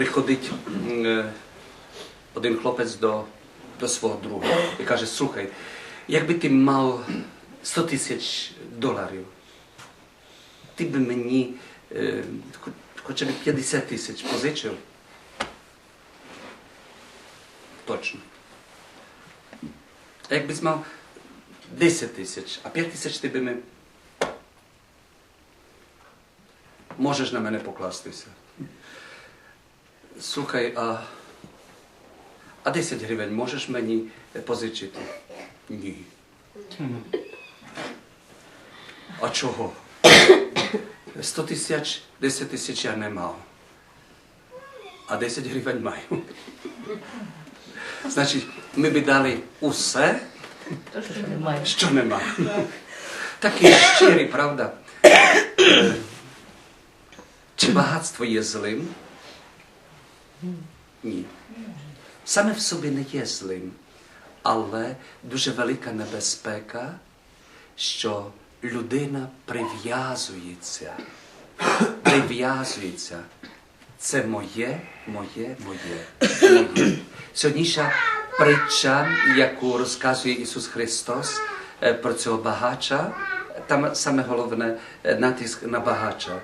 приходить е, один хлопець до, до свого друга і каже: слухай, якби ти мав 100 тисяч доларів, ти би мені е, хоча б 50 тисяч позичив. Точно. А якби мав 10 тисяч, а 5 тисяч ти би ми. Можеш на мене покластися. Слухай, а, а 10 гривень можеш мені позичити? Ні. А чого? 100 тисяч, 10 тисяч я не мав. А 10 гривень маю. Значить, ми би дали усе, То, що немає. що маємо. Такі щирі, правда? Е, Чи багатство є злим? Ні. Саме в собі не є злим, але дуже велика небезпека, що людина прив'язується. Прив'язується. Це моє, моє, моє, моє. Сьогоднішня притча, яку розказує Ісус Христос е, про цього багача, там саме головне е, натиск на багача.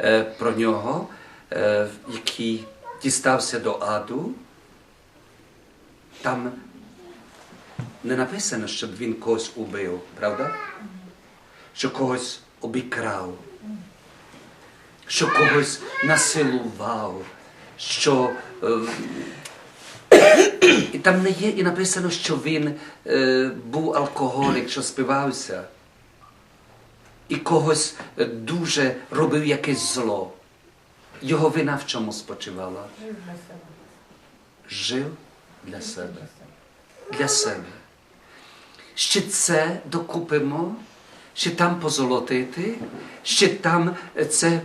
Е, Про нього, який дістався до аду, там не написано, щоб він когось убив, правда? Що когось обікрав що когось насилував, що. е, і там не є і написано, що він е, був алкоголік, що спивався, і когось е, дуже робив якесь зло. Його вина в чому спочивала? Жив для себе. Для себе. Ще це докупимо, ще там позолотити, ще там е, це,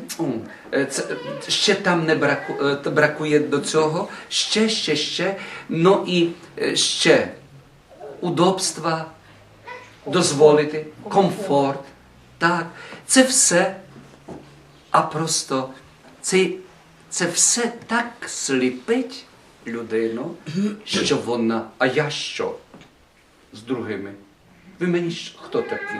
е, це ще там не браку, е, бракує до цього, ще, ще, ще, ну і ще удобства дозволити, комфорт. Так, це все, а просто це, це все так сліпить людину, що вона, а я що? з другими. Ви мені хто такі?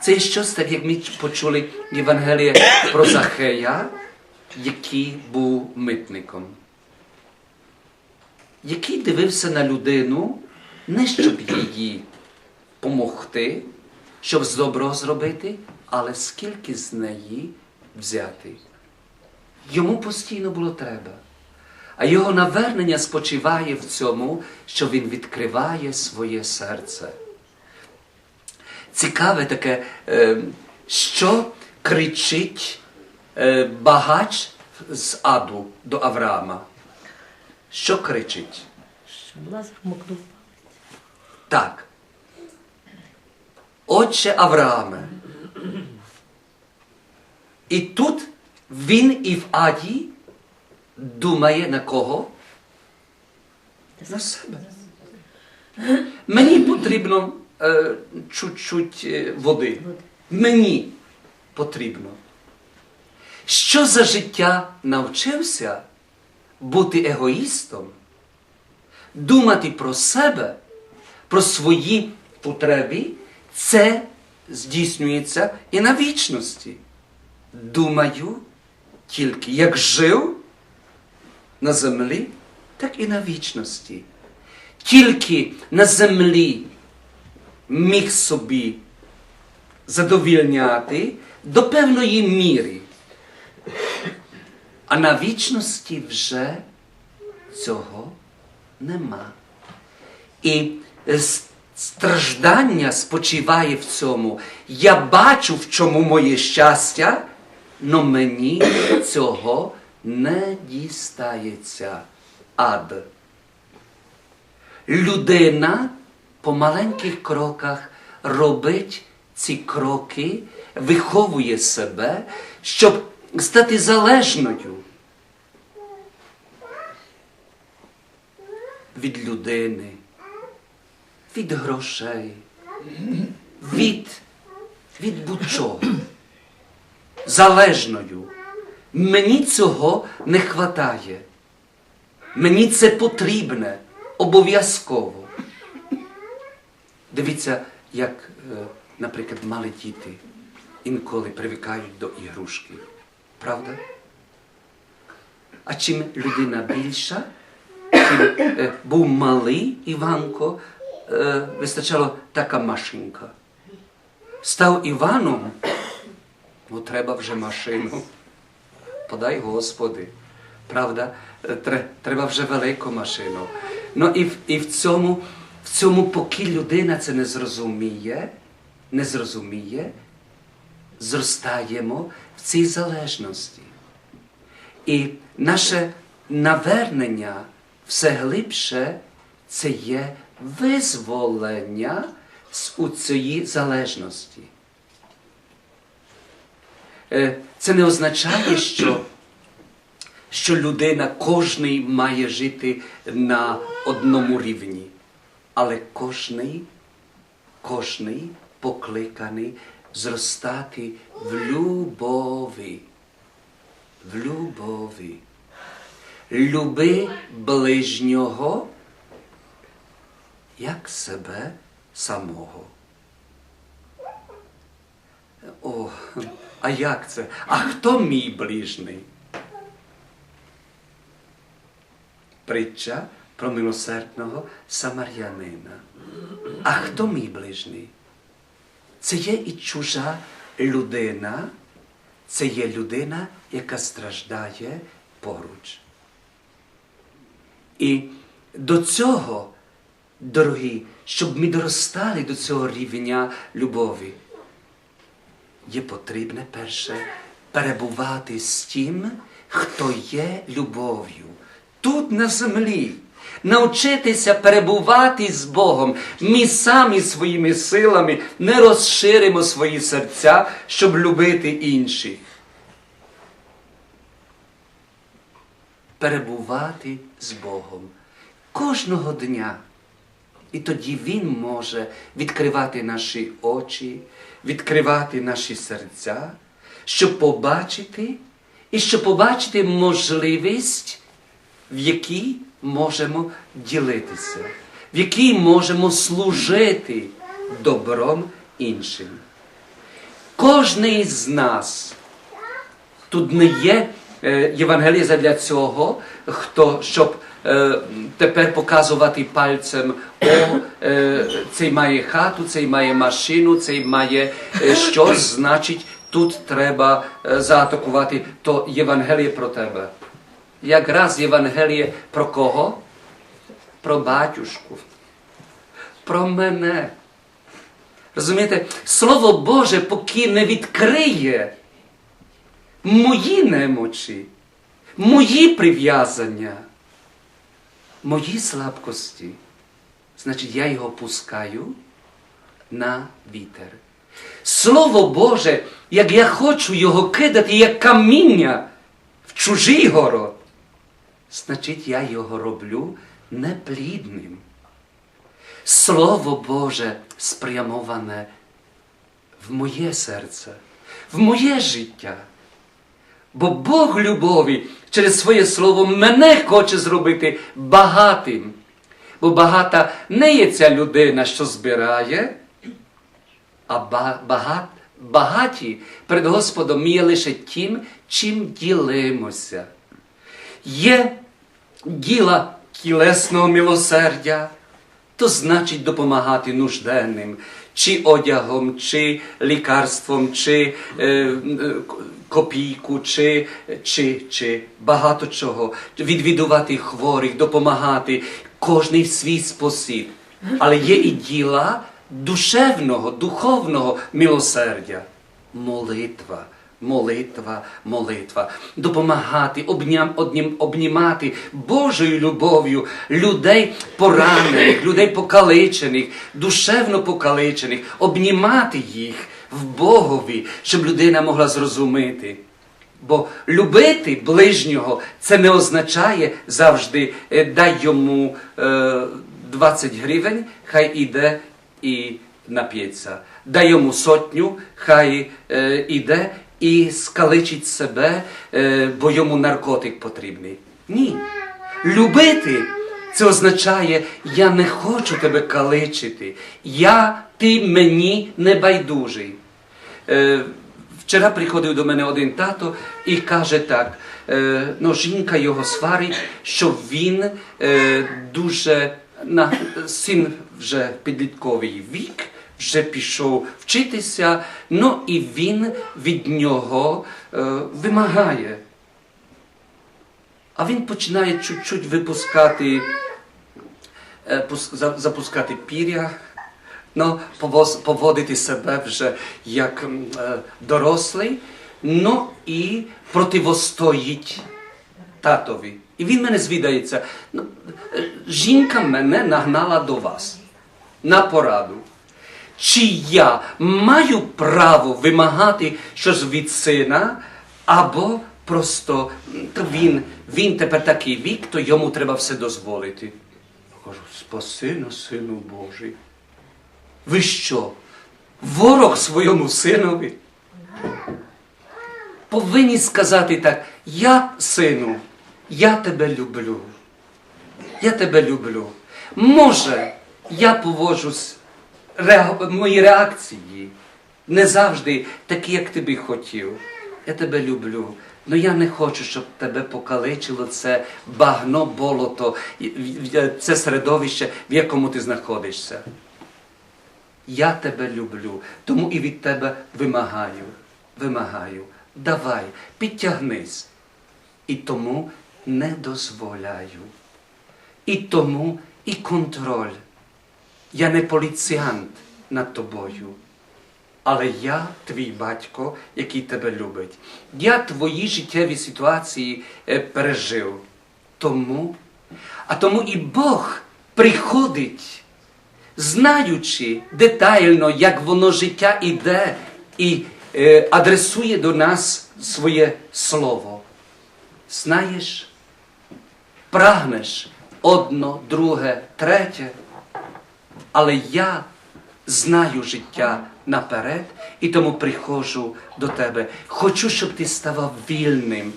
Це щось так, як ми почули Євангеліє про Захея, який був митником, який дивився на людину, не щоб їй помогти, щоб з добро зробити, але скільки з неї взяти. Йому постійно було треба. А його навернення спочиває в цьому, що він відкриває своє серце. Цікаве таке, е, що кричить е, багач з аду до Авраама. Що кричить? Щоб Лазар мокнув. Так. Отче Аврааме. І тут він і в аді думає на кого? На себе. Мені потрібно е, чуть-чуть е, води. Мені потрібно. Що за життя навчився бути егоїстом, думати про себе, про свої потреби, це здійснюється і на вічності. Думаю тільки як жив на землі, так і на вічності. Тільки на землі міг собі задовільняти до певної міри. А на вічності вже цього нема. І страждання спочиває в цьому. Я бачу, в чому моє щастя, но мені цього не дістається ад. Людина по маленьких кроках робить ці кроки, виховує себе, щоб стати залежною від людини, від грошей, від, від будь-чого. Залежною. Мені цього не вистачає. Мені це потрібне обов'язково. Дивіться, як, е, наприклад, малі діти інколи привикають до ігрушки. Правда? А чим людина більша, чим е, був малий Іванко, е, вистачало така машинка. Став Іваном, ну треба вже машину. Подай Господи. Правда, Е, треба вже велику машину. Ну і, в- і в цьому, в цьому, поки людина це не зрозуміє, не зрозуміє, зростаємо в цій залежності. І наше навернення все глибше це є визволення з у цієї залежності. Е, Це не означає, що, що людина, кожний має жити на одному рівні. Але кожний, кожний покликаний зростати в любові. В любові. Люби ближнього як себе самого. О, а як це? А хто мій ближний? Притча про милосердного самарянина. А хто мій ближній? Це є і чужа людина, це є людина, яка страждає поруч. І до цього, дорогі, щоб ми доростали до цього рівня любові, є потрібне перше перебувати з тим, хто є любов'ю. Тут на землі. Навчитися перебувати з Богом. Ми самі своїми силами не розширимо свої серця, щоб любити інших. Перебувати з Богом кожного дня. І тоді Він може відкривати наші очі, відкривати наші серця, щоб побачити, і щоб побачити можливість, в якій можемо ділитися, в якій можемо служити добром іншим. Кожний з нас Тут не є е, Євангелія для цього, хто, щоб тепер показувати пальцем, о, цей має хату, цей має машину, цей має щось, значить, тут треба заатакувати. То Євангеліє про тебе. Якраз Євангеліє про кого? Про батюшку. Про мене. Розумієте, Слово Боже, поки не відкриє мої немочі, мої прив'язання, мої слабкості, значить, я його пускаю на вітер. Слово Боже, як я хочу його кидати, як каміння в чужий город, значить, я його роблю неплідним. Слово Боже спрямоване в моє серце, в моє життя. Бо Бог любові через своє слово мене хоче зробити багатим. Бо багата не є ця людина, що збирає, а ба- бага- багаті перед Господом є лише тим, чим ділимося. Є діла тілесного милосердя, то значить допомагати нужденним, чи одягом, чи лікарством, чи е, е, копійку, чи, чи, чи багато чого, відвідувати хворих, допомагати, кожний в свій спосіб. Але є і діла душевного, духовного милосердя. Молитва, молитва, молитва. Допомагати, обням, однім, обнімати Божою любов'ю людей поранених, людей покаличених, душевно покаличених, обнімати їх в Богові, щоб людина могла зрозуміти. Бо любити ближнього це не означає завжди е, дай йому е, 20 гривень, хай іде і нап'ється. Дай йому сотню, хай е, іде і скаличить себе, е, бо йому наркотик потрібний. Ні. Любити це означає, я не хочу тебе каличити. Я, ти мені не байдужий. Е, вчора приходив до мене один тато і каже так: е, ну, жінка його сварить, що він е, дуже на син вже підлітковий вік, вже пішов вчитися, ну і він від нього е, вимагає. А він починає чуть-чуть випускати, е, пус- за- запускати пір'я, ну, поводити себе вже як е, дорослий, ну і противостоїть татові. І він мене звідається. Ну, е, жінка мене нагнала до вас на пораду. Чи я маю право вимагати щось від сина, або просто то він, він тепер такий вік, то йому треба все дозволити. Я кажу, спаси нас, сину Божий. Ви що? Ворог своєму синові? Повинні сказати так, я, сину, я тебе люблю. Я тебе люблю. Може, я поводжусь, реа- мої реакції не завжди такі, як ти би хотів. Я тебе люблю. Але я не хочу, щоб тебе покаличило це багно, болото, і- це середовище, в якому ти знаходишся. Я тебе люблю, тому і від тебе вимагаю, вимагаю. Давай, підтягнись. І тому не дозволяю. І тому і контроль. Я не поліціянт над тобою, але я твій батько, який тебе любить. Я твої життєві ситуації е, пережив. Тому, а тому і Бог приходить, знаючи детально, як воно життя іде, і е, адресує до нас своє слово. Знаєш, прагнеш одно, друге, третє, але я знаю життя наперед і тому приходжу до тебе. Хочу, щоб ти ставав вільним,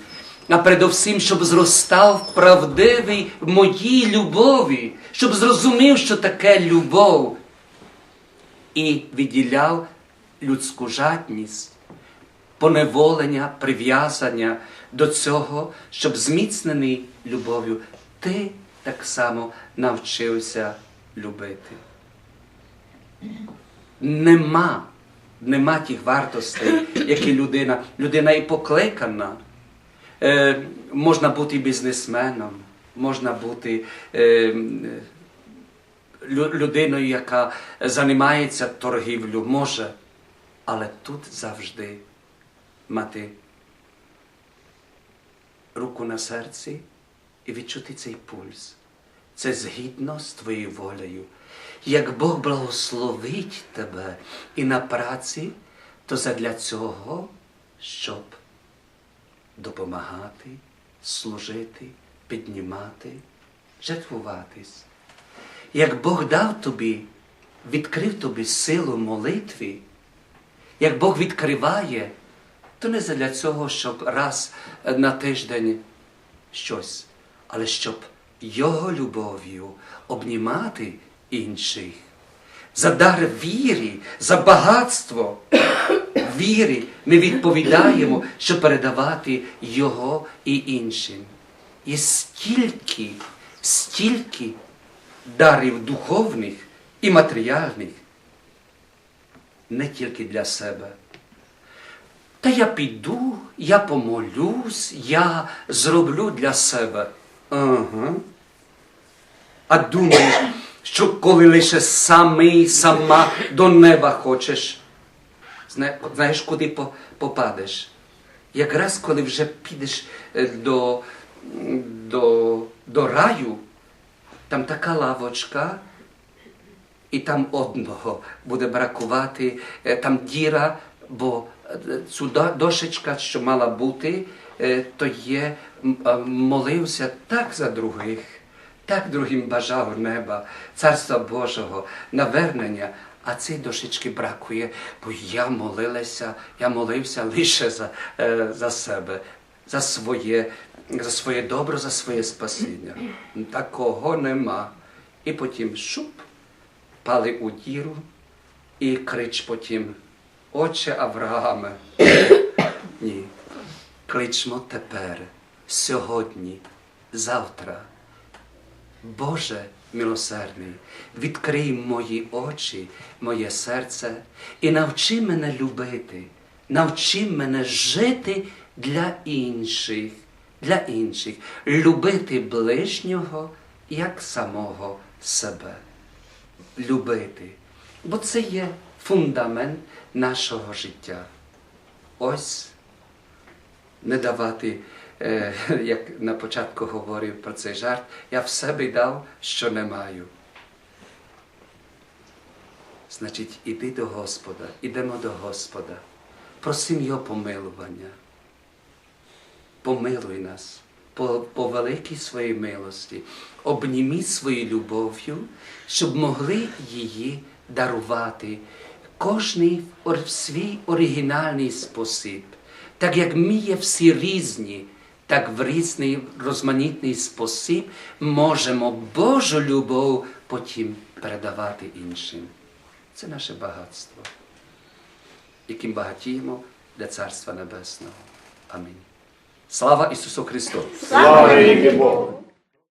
а передовсім, щоб зростав правдивий в моїй любові, щоб зрозумів, що таке любов, і відділяв людську жадність поневолення, прив'язання до цього, щоб зміцнений любов'ю, ти так само навчився любити. Нема, нема тих вартостей, які людина, людина і покликана. Е, можна бути бізнесменом, можна бути е, людиною, яка займається торгівлю, може, але тут завжди мати руку на серці і відчути цей пульс. Це згідно з твоєю волею. Як Бог благословить тебе і на праці, то задля цього, щоб допомагати, служити, піднімати, жертвуватись. Як Бог дав тобі, відкрив тобі силу молитви, як Бог відкриває, то не для цього, щоб раз на тиждень щось, але щоб Його любов'ю обнімати інших. За дар віри, за багатство віри ми відповідаємо, щоб передавати Його і іншим. Є стільки, стільки дарів духовних і матеріальних, не тільки для себе. Та я піду, я помолюсь, я зроблю для себе. Ага. А думаєш, що коли лише самий, сама до неба хочеш, знаєш, куди попадеш? Якраз коли вже підеш е, до, до, до раю, там така лавочка, і там одного буде бракувати, е, там діра, бо е, цю дошечка, що мала бути, то є, молився так за других, так другим бажав неба, Царства Божого, навернення, а цій дошечки бракує, бо я молилася, я молився лише за, е, за себе, за своє, за своє добро, за своє спасіння. Такого нема. І потім шуп, пали у діру і крич потім, Отче Аврааме. Ні. Кличмо тепер, сьогодні, завтра. Боже милосердний, відкрий мої очі, моє серце і навчи мене любити, навчи мене жити для інших, для інших, любити ближнього як самого себе. Любити. Бо це є фундамент нашого життя. Ось не давати, як на початку говорив про цей жарт, я в себе дав, що не маю. Значить, іди до Господа, ідемо до Господа, просим Його помилування. Помилуй нас по, по великій своїй милості, обніміть своєю любов'ю, щоб могли її дарувати кожний в свій оригінальний спосіб. Так як ми є всі різні, так в різний розманітний спосіб можемо Божу любов потім передавати іншим. Це наше багатство, яким багатіємо для Царства Небесного. Амінь. Слава Ісусу Христу! Слава Богу!